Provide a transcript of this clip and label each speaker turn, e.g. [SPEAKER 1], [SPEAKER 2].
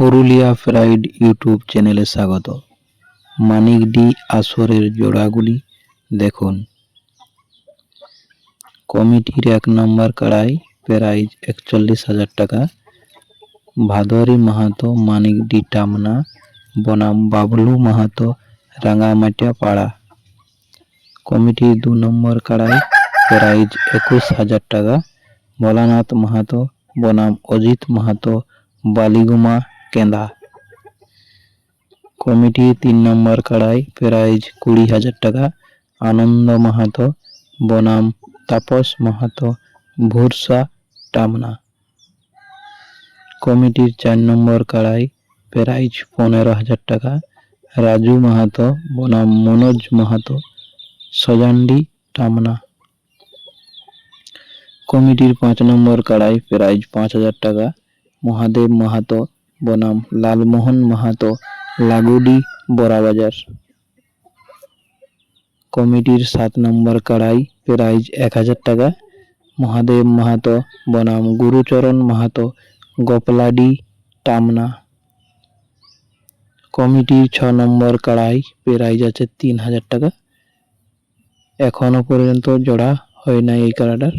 [SPEAKER 1] Purulia pride YouTube চ্যানেলে স্বাগত। মানিকডি আসরের জোড়াগুলি দেখুন। কমিটির এক নম্বর কড়াই প্রাইজ একচল্লিশ হাজার টাকা। ভাদরি মাহাতো মানিকডি টামনা, বনাম বাবলু মাহাতো রাঙামাটিয়া পাড়া। কমিটির দু নম্বর কড়াই প্রাইজ একুশ হাজার টাকা। ভোলানাথ মাহাতো, বনাম অজিত মাহাতো, বালিগুমা কেন্দা। কমিটি তিন নম্বর কড়াই প্রাইজ কুড়ি হাজার টাকা। আনন্দ মাহাতো, বনাম তাপস মাহাতো, ভুরসা টামনা। কমিটির চার নম্বর কড়াই প্রাইজ পনেরো হাজার টাকা। রাজু মাহাতো, বনাম মনোজ মাহাতো, সজান্ডি টামনা। কমিটির পাঁচ নম্বর কড়াই প্রাইজ পাঁচ হাজার টাকা। মহাদেব মাহাতো বনাম লালমোহন মাহাতো, লাগুডি বড়াবাজার। কমিটির সাত নম্বর কড়াই প্রাইজ এক হাজার টাকা। মহাদেব মাহাতো, বনাম গুরুচরণ মাহাতো, গোপলাডি টামনা। কমিটির ছ নম্বর কড়াই প্রাইজ আছে তিন হাজার টাকা। এখনও পর্যন্ত জোড়া হয় নাই এই কাড়াটার।